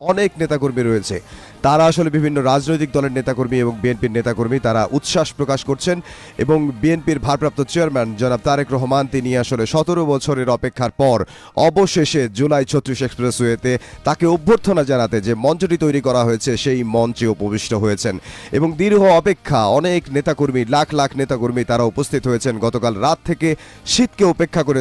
অনেক নেতাকর্মী রয়েছে। তারা আসলে বিভিন্ন রাজনৈতিক দলের নেতাকর্মী এবং বিএনপির নেতাকর্মী, তারা উচ্ছ্বাস প্রকাশ করছেন এবং বিএনপির ভারপ্রাপ্ত চেয়ারম্যান জনাব তারেক রহমান, তিনি আসলে সতেরো বছরের অপেক্ষার পর অবশেষে জুলাই ছত্রিশ এক্সপ্রেসওয়েতে তাকে অভ্যর্থনা জানাতে যে মঞ্চটি তৈরি করা হয়েছে, সেই মঞ্চে উপবিষ্ট হয়েছেন। এবং দীর্ঘ অপেক্ষা, অনেক নেতাকর্মী, লাখ লাখ নেতাকর্মী তারা উপস্থিত হয়েছেন। গতকাল রাত থেকে শীতকে উপেক্ষা করে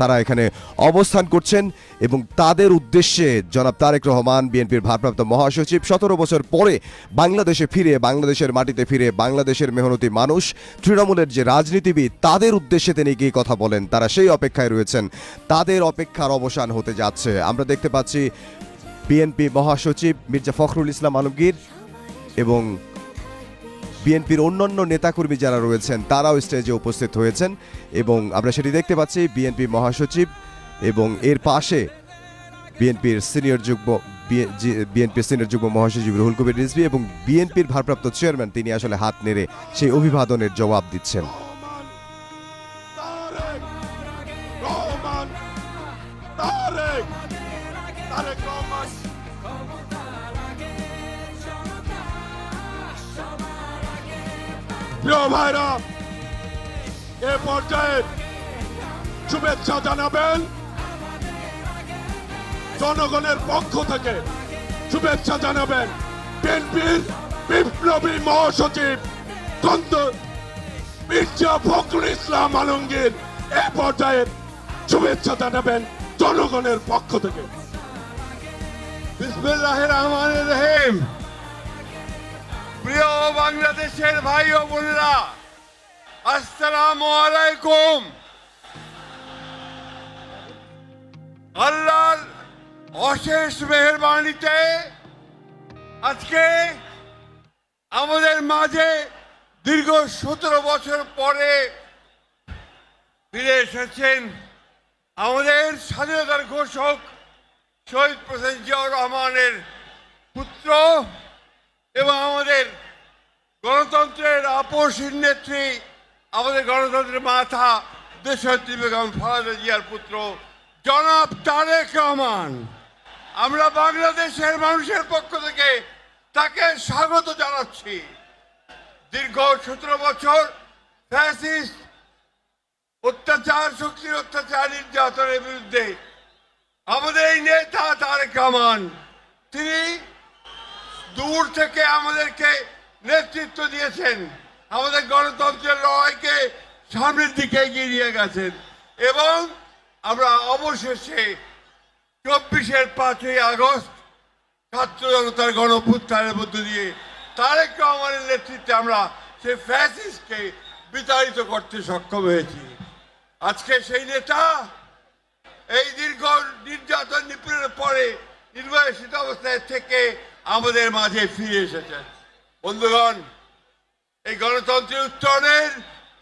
তারা এখানে অবস্থান করছেন এবং তাদের উদ্দেশ্যে জনাব তারেক রহমান, বিএনপির ভারপ্রাপ্ত মহাসচিব, সতেরো বছর পরে বাংলাদেশে ফিরে, বাংলাদেশের মাটিতে ফিরে, বাংলাদেশের মেহনতি মানুষ, তৃণমূলের যে রাজনীতিবিদ, তাদের উদ্দেশ্যে তিনি গিয়ে কথা বলেন? তারা সেই অপেক্ষায় রয়েছেন। তাদের অপেক্ষার অবসান হতে যাচ্ছে। আমরা দেখতে পাচ্ছি বিএনপি মহাসচিব মির্জা ফখরুল ইসলাম আলমগীর এবং বিএনপির অন্যান্য নেতাকর্মী যারা রয়েছেন, তারাও স্টেজে উপস্থিত হয়েছেন এবং আমরা সেটি দেখতে পাচ্ছি বিএনপি মহাসচিব এবং এর পাশে বিএনপির সিনিয়র যুগ্ম বিএনপির সিনিয়র যুগ্ম মহাসচিব রুহুল কবির রিজভি এবং বিএনপির ভারপ্রাপ্ত চেয়ারম্যান তিনি আসলে হাত নেড়ে সেই অভিবাদনের জবাব দিচ্ছেন। এ পর্যায়ে শুভেচ্ছা জানাবেন জনগণের পক্ষ থেকে শুভেচ্ছা জানাবেন বিএনপির বিপ্লবী মহাসচিব মির্জা ফখরুল ইসলাম আলমগীর। এ পর্যায়ে শুভেচ্ছা জানাবেন জনগণের পক্ষ থেকে। প্রিয় বাংলাদেশের ভাই ও আসসালামু আলাইকুম। আল্লাহর অশেষ মেহরবানিতে আজকে আমাদের মাঝে দীর্ঘ সতেরো বছর পরে ফিরে এসেছেন আমাদের স্বাধীনতার ঘোষক শহীদ প্রেসিডেন্ট জিয়াউর রহমানের পুত্র এবং আমাদের গণতন্ত্রের আপসীর নেত্রী, আমাদের গণতন্ত্রের মাথা দেশত্রী বেগম খালেদা জিয়ার পুত্র জনাব তারেক রহমান। আমরা বাংলাদেশের মানুষের পক্ষ থেকে তাকে স্বাগত জানাচ্ছি। দীর্ঘ সতেরো বছর অত্যাচার, শক্তির অত্যাচার, নির্যাতনের বিরুদ্ধে আমাদের এই নেতা তারেক রহমান, তিনি দূর থেকে আমাদেরকে নেতৃত্ব দিয়েছেন। আমাদের গণতন্ত্রের লড়াইকে সামনের দিকে এগিয়ে নিয়ে গেছেন। এবং আমরা অবশেষে চব্বিশের পাঁচই আগস্ট ছাত্র জনতার গণপুত্থানের মধ্য দিয়ে তারেক রহমানের নেতৃত্বে আমরা সেই ফ্যাসিস্টকে বিতাড়িত করতে সক্ষম হয়েছি। আজকে সেই নেতা এই দীর্ঘ নির্যাতন নিপীড়নের পরে নির্বাসিত অবস্থায় থেকে আমাদের মাঝে ফিরে এসেছেন। বন্ধুগণ, এই গণতন্ত্রের উত্তরণের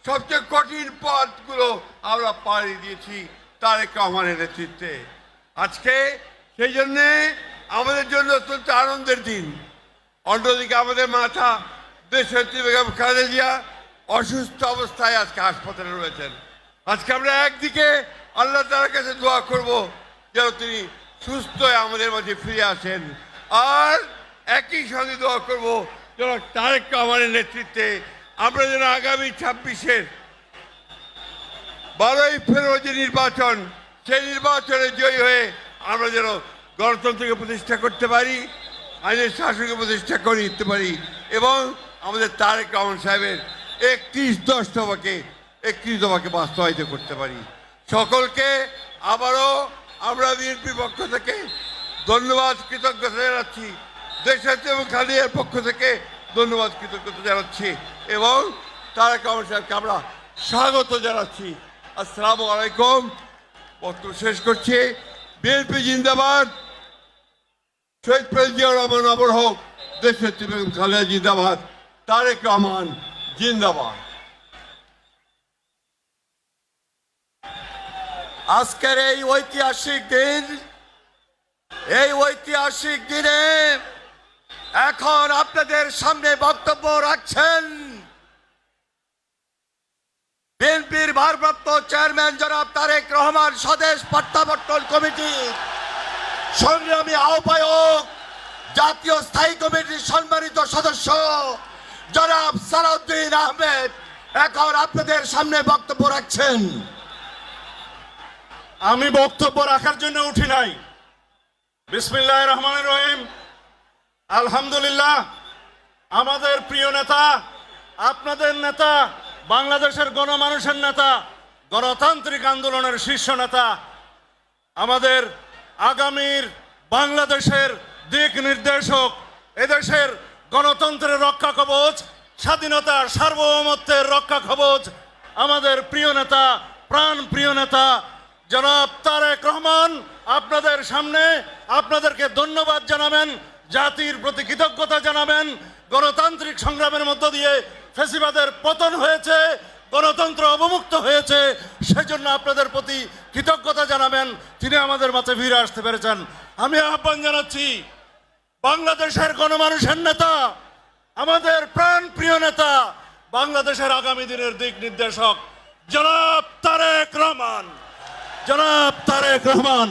সবচেয়ে কঠিন পথগুলো আমরা পাড়ি দিয়েছি তারেক রহমানের নেতৃত্বে। আজকে সেই জন্যে আমাদের জন্য অত্যন্ত আনন্দের দিন। অন্যদিকে আমাদের মাথা দেশত্রী বেগম খালেদা অসুস্থ অবস্থায় আজকে হাসপাতালে রয়েছেন। আজকে আমরা একদিকে আল্লাহ তালার কাছে দোয়া করব যেন তিনি সুস্থ আমাদের মাঝে ফিরে আসেন। আর একই সঙ্গে দোয়া করব যেন তারেক রহমানের নেতৃত্বে আমরা যেন আগামী ছাব্বিশের বারোই ফেব্রুয়ারি নির্বাচন সেই নির্বাচনে জয়ী হয়ে আমরা যেন গণতন্ত্রকে প্রতিষ্ঠা করতে পারি, আইনের শাসনকে প্রতিষ্ঠা করে দিতে পারি এবং আমাদের তারেক রহমান সাহেবের একত্রিশ দশ দফাকে, একত্রিশ দফাকে বাস্তবায়িত করতে পারি। সকলকে আবারও আমরা বিএনপির পক্ষ থেকে ধন্যবাদ, কৃতজ্ঞতা জানাচ্ছি। দেশের এবং খালিয়ার পক্ষ থেকে ধন্যবাদ, কৃতজ্ঞতা জানাচ্ছি এবং তারেক রহমান সাহেবকে আমরা স্বাগত জানাচ্ছি। আসসালামু আলাইকুম। বক্তব্য শেষ করছি। বিএনপি জিন্দাবাদ। শহীদ প্রেসিডেন্ট রহমান অমর হোক দেশের বেগম খালেদা জিন্দাবাদ। তারেক রহমান জিন্দাবাদ। আজকের এই ঐতিহাসিক দিন, এই ঐতিহাসিক দিনে এখন আপনাদের সামনে বক্তব্য রাখছেন বিএনপির ভারপ্রাপ্ত চেয়ারম্যান জনাব তারেক রহমান স্বদেশ প্রত্যাবর্তন কমিটি। সংগ্রামী আহ্বায়ক, জাতীয় স্থায়ী কমিটির সম্মানিত সদস্য, জনাব সালাউদ্দিন আহমেদ, এখন আপনাদের সামনে বক্তব্য রাখছেন। আমি বক্তব্য রাখার জন্য উঠি নাই। বিসমিল্লাহ রহমান রহিম। আলহামদুলিল্লাহ। আমাদের প্রিয় নেতা, আপনাদের নেতা বাংলাদেশের গণমানুষের নেতা, গণতান্ত্রিক আন্দোলনের শীর্ষ নেতা, আমাদের আগামীর বাংলাদেশের দিক নির্দেশক, এদেশের গণতন্ত্রের রক্ষা কবচ স্বাধীনতার সার্বভৌমত্বের রক্ষা কবচ, আমাদের প্রিয় নেতা, প্রাণ প্রিয় নেতা, জনাব তারেক রহমান, আপনাদের সামনে আপনাদেরকে ধন্যবাদ জানাবেন। জাতির প্রতি কৃতজ্ঞতা জানাবেন। গণতান্ত্রিক সংগ্রামের মধ্য দিয়ে ফেসিবাদের পতন হয়েছে, গণতন্ত্র অবমুক্ত হয়েছে, সেজন্য আপনাদের প্রতি কৃতজ্ঞতা জানাবেন। তিনি আমাদের মাঝে ফিরে আসতে পেরেছেন। আমি আহ্বান জানাচ্ছি, বাংলাদেশের গণমানুষের নেতা, আমাদের প্রাণ প্রিয় নেতা, বাংলাদেশের আগামী দিনের দিক নির্দেশক, জনাব তারেক রহমান। জনাব তারেক রহমান।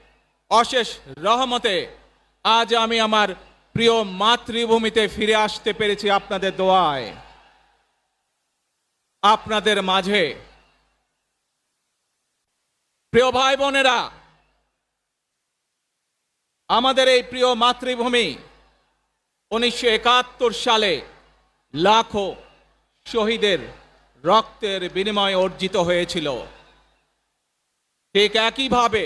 অশেষ রহমতে আজ আমি আমার প্রিয় মাতৃভূমিতে ফিরে আসতে পেরেছি আপনাদের দোয়ায়। আপনাদের মাঝে প্রিয় ভাই বোনেরা, আমাদের এই প্রিয় মাতৃভূমি উনিশশো একাত্তর সালে লাখো শহীদের রক্তের বিনিময়ে অর্জিত হয়েছিল। ঠিক একইভাবে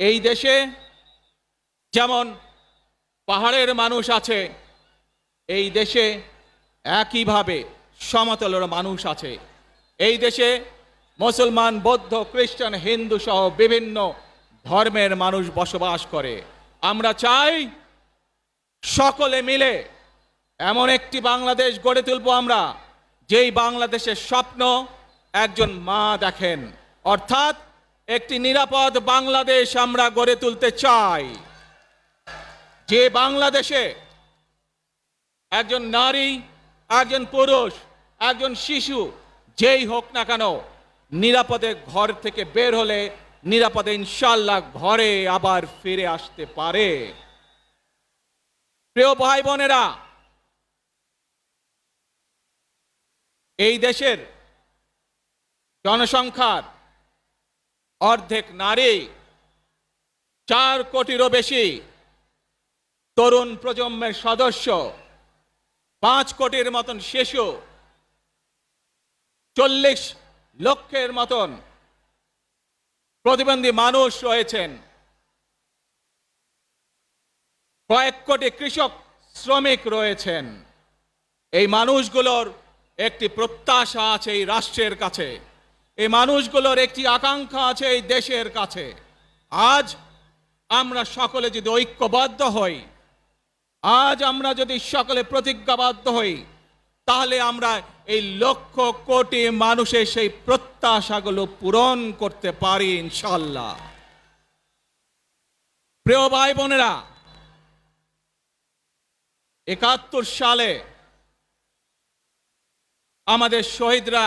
এই দেশে যেমন পাহাড়ের মানুষ আছে, এই দেশে একইভাবে সমতলের মানুষ আছে। এই দেশে মুসলমান, বৌদ্ধ, খ্রিস্টান, হিন্দু সহ বিভিন্ন ধর্মের মানুষ বসবাস করে। আমরা চাই সকলে মিলে এমন একটি বাংলাদেশ গড়ে তুলব আমরা, যেই বাংলাদেশের স্বপ্ন একজন মা দেখেন। অর্থাৎ একটি নিরাপদ বাংলাদেশ আমরা গড়ে তুলতে চাই। যে বাংলাদেশে একজন নারী, একজন পুরুষ, একজন শিশু, যেই হোক না কেন, নিরাপদে ঘর থেকে বের হলে নিরাপদে ইনশাল্লাহ ঘরে আবার ফিরে আসতে পারে। প্রিয় ভাই বোনেরা এই দেশের জনসংখ্যার অর্ধেক নারী, চার কোটিরও বেশি তরুণ প্রজন্মের সদস্য, পাঁচ কোটির মতন শিশু, চল্লিশ লক্ষের মতন প্রতিবন্ধী মানুষ রয়েছেন। কয়েক কোটি কৃষক, শ্রমিক রয়েছেন। এই মানুষগুলোর একটি প্রত্যাশা আছে এই রাষ্ট্রের কাছে। এই মানুষগুলোর একটি আকাঙ্ক্ষা আছে এই দেশের কাছে। আজ আমরা সকলে যদি ঐক্যবদ্ধ হই, আজ আমরা যদি সকলে প্রতিজ্ঞাবদ্ধ হই, তাহলে আমরা এই লক্ষ কোটি মানুষের সেই প্রত্যাশাগুলো পূরণ করতে পারি ইনশাল্লাহ প্রিয় ভাই বোনেরা একাত্তর সালে আমাদের শহীদরা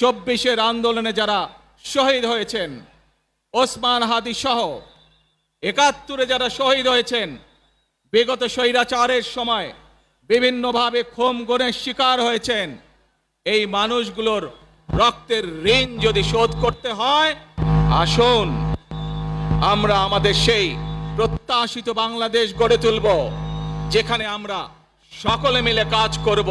চব্বিশের আন্দোলনে যারা শহীদ হয়েছেন, ওসমান হাদি সহ একাত্তরে যারা শহীদ হয়েছেন, বিগত স্বৈরাচারের সময় বিভিন্নভাবে খোম গণের শিকার হয়েছেন, এই মানুষগুলোর রক্তের ঋণ যদি শোধ করতে হয়, আসুন, আমরা আমাদের সেই প্রত্যাশিত বাংলাদেশ গড়ে তুলব, যেখানে আমরা সকলে মিলে কাজ করব।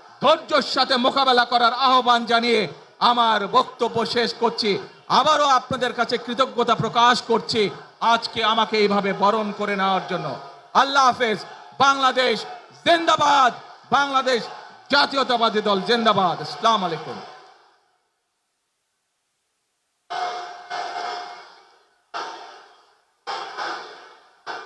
ধৈর্যের সাথে মোকাবেলা করার আহ্বান জানিয়ে আমার বক্তব্য শেষ করছি। আবারও আপনাদের কাছে কৃতজ্ঞতা প্রকাশ করছি আজকে আমাকে এইভাবে বরণ করে নেওয়ার জন্য। আল্লাহ হাফেজ, বাংলাদেশ জিন্দাবাদ, বাংলাদেশ জাতীয়তাবাদী দল জিন্দাবাদ। আসসালামু আলাইকুম।